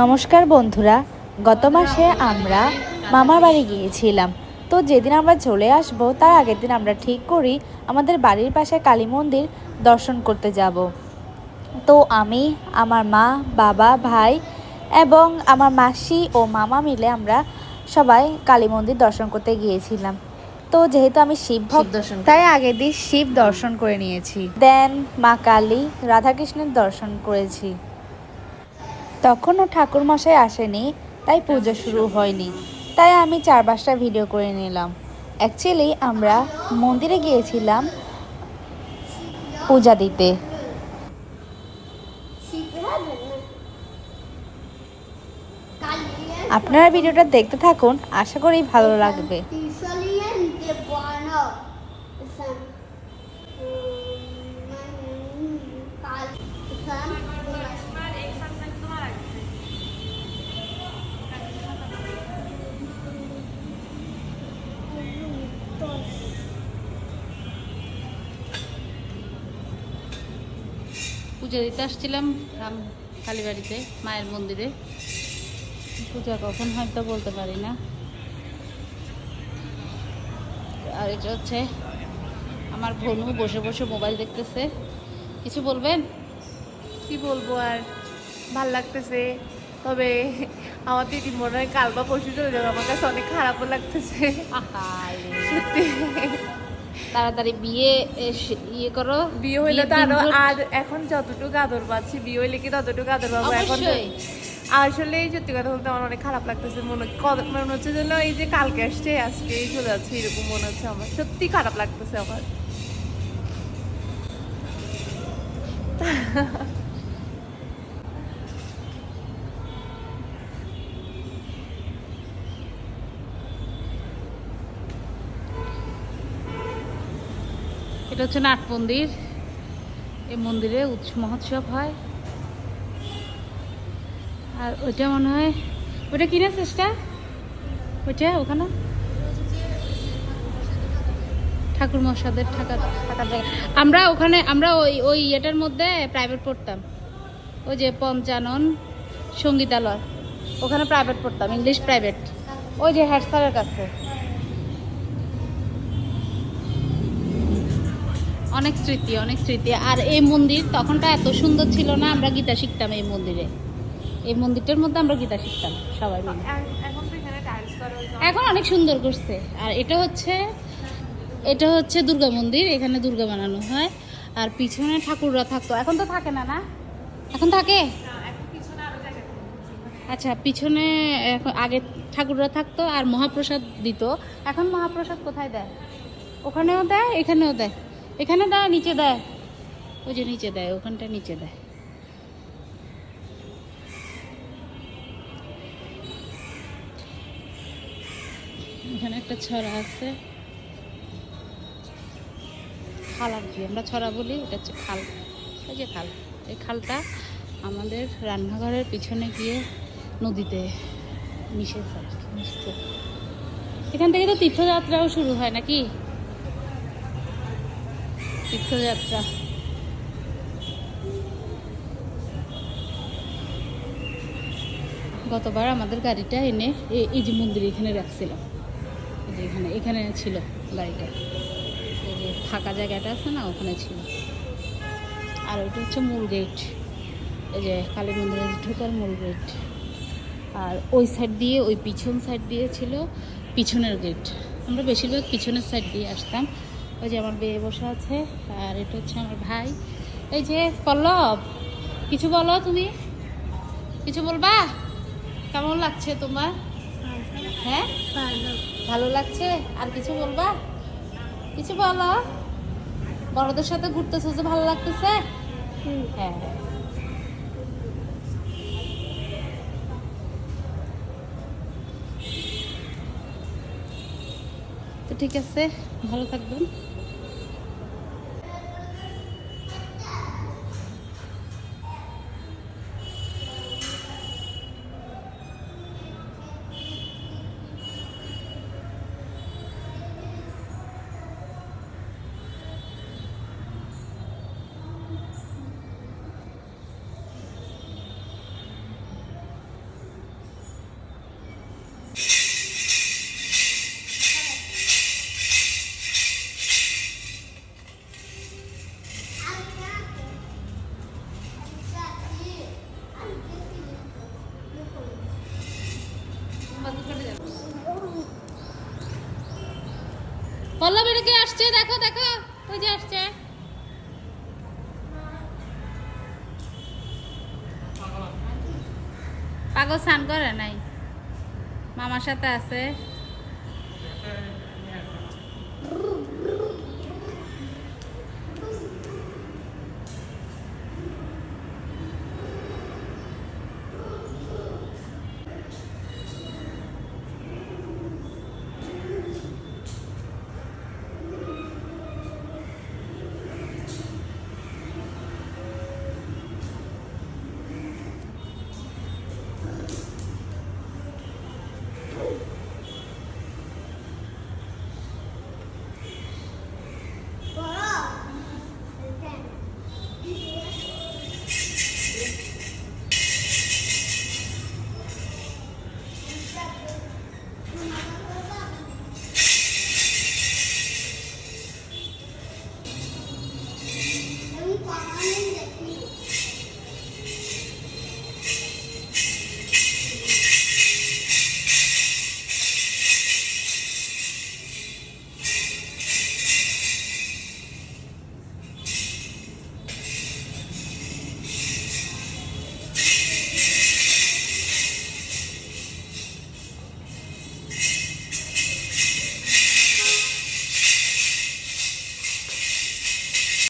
নমস্কার বন্ধুরা গত মাসে আমরা মামার বাড়ি গিয়েছিলাম। তো যেদিন আমরা চলে আসব তার আগের দিন আমরা ঠিক করি আমাদের বাড়ির পাশে কালী মন্দির দর্শন করতে যাব। তো আমি আমার মা বাবা ভাই এবং আমার মাসি ও মামা মিলে আমরা সবাই কালী মন্দির দর্শন করতে গিয়েছিলাম। তো যেহেতু আমি শিব ভক্ত দর্শন তাই আগের দিন শিব দর্শন করে নিয়েছি। দেন মা কালী রাধাকৃষ্ণের দর্শন করেছি। তখনও ঠাকুর মশাই আসেনি, তাই পুজো শুরু হয়নি। তাই আমি চার পাঁচটা ভিডিও করে নিলাম। অ্যাকচুয়ালি আমরা মন্দিরে গিয়েছিলাম পূজা দিতে। আপনারা ভিডিওটা দেখতে থাকুন, আশা করি ভালো লাগবে। পুজো দিতে আসছিলাম রাম কালীবাড়িতে, মায়ের মন্দিরে। পূজা কখন হয়তো বলতে পারি না। আর এটা হচ্ছে আমার ভনু বসে বসে মোবাইল দেখতেছে। কিছু বলবেন? কি বলব আর, ভালো লাগতেছে। তবে আমার দিদি মনে হয় কাল বা পরশু চলে যাবে। আমার কাছে অনেক খারাপও লাগতেছে। সত্যি। তাড়াতাড়ি বিয়ে ইয়ে করো। বিয়ে হইলে তো আরও আর এখন যতটুকু আদর পাচ্ছি বিয়ে হইলে কি ততটুকু আদর পাবো এখন। আসলে সত্যি কথা বলতে আমার অনেক খারাপ লাগতেছে। মনে মনে হচ্ছে যেন এই যে কালকে আসছে আজকে চলে যাচ্ছে এরকম মনে হচ্ছে আমার। সত্যি খারাপ লাগতেছে আমার। এটা হচ্ছে নাট মন্দির। এই মন্দিরে উৎস মহোৎসব হয়। আর ওইটা মনে হয়, ওইটা কিনে চেষ্টা ওইটা ওখানে? ঠাকুর মশাদের থাকার থাকার জায়গা। আমরা ওখানে, আমরা ওই ওই ইয়েটার মধ্যে প্রাইভেট পড়তাম। ওই যে পঞ্চানন সঙ্গীতালয়, ওখানে প্রাইভেট পড়তাম ইংলিশ প্রাইভেট ওই যে হেড স্যারের কাছে। অনেক স্মৃতি অনেক স্মৃতি। আর এই মন্দির তখনটা এত সুন্দর ছিল না আমরা গীতা শিখতাম এই মন্দিরে। এই মন্দিরটার মধ্যে আমরা গীতা শিখতাম সবাই মিলে। এখন অনেক সুন্দর করছে। আর এটা হচ্ছে এটা হচ্ছে দুর্গা মন্দির এখানে দুর্গা বানানো হয়। আর পিছনে ঠাকুররা থাকতো। এখন তো থাকে না না? এখন থাকে? আচ্ছা পিছনে এখন আগে ঠাকুররা থাকতো আর মহাপ্রসাদ দিত। এখন মহাপ্রসাদ কোথায় দেয়? ওখানেও দেয় এখানেও দেয়। এখানে দেয় নিচে দেয় ওই যে নিচে দেয় ওখানটা নিচে দেয় এখানে একটা ছড়া আছে। খাল আর কি আমরা ছড়া বলি এটা হচ্ছে খাল। এই যে খাল। এই খালটা আমাদের রান্নাঘরের পিছনে গিয়ে নদীতে মিশেছে আর কি, এখান থেকে তো তীর্থযাত্রাও শুরু হয় নাকি? তীর্থযাত্রা। গতবার আমাদের গাড়িটা এনে এই যে মন্দির এখানে যে এখানে এখানে ছিল গাড়িটা এই যে ফাঁকা জায়গাটা আছে না, ওখানে ছিল। আর ওইটা হচ্ছে মূল গেট এই যে কালী মন্দিরে ঢোকার মূল গেট আর ওই সাইড দিয়ে, ওই পিছন সাইড দিয়ে ছিল পিছনের গেট আমরা বেশিরভাগ পিছনের সাইড দিয়ে আসতাম। ওই যে আমার বিয়ে বসে আছে, আর এটা হচ্ছে আমার ভাই। এই যে, পল্লব, কিছু বলো তুমি? কিছু বলবা? কেমন লাগছে তোমার? হ্যাঁ? ভালো লাগছে? আর কিছু বলবা? কিছু বলো? বড়দের সাথে ঘুরতেছো যে ভালো লাগতেছে? হ্যাঁ। ঠিক আছে, ভালো থাকবেন। পল্লবীর কে আসছে, দেখো দেখো, ওই যে আসছে। পাগল স্নান করে নাই। মামার সাথে আছে।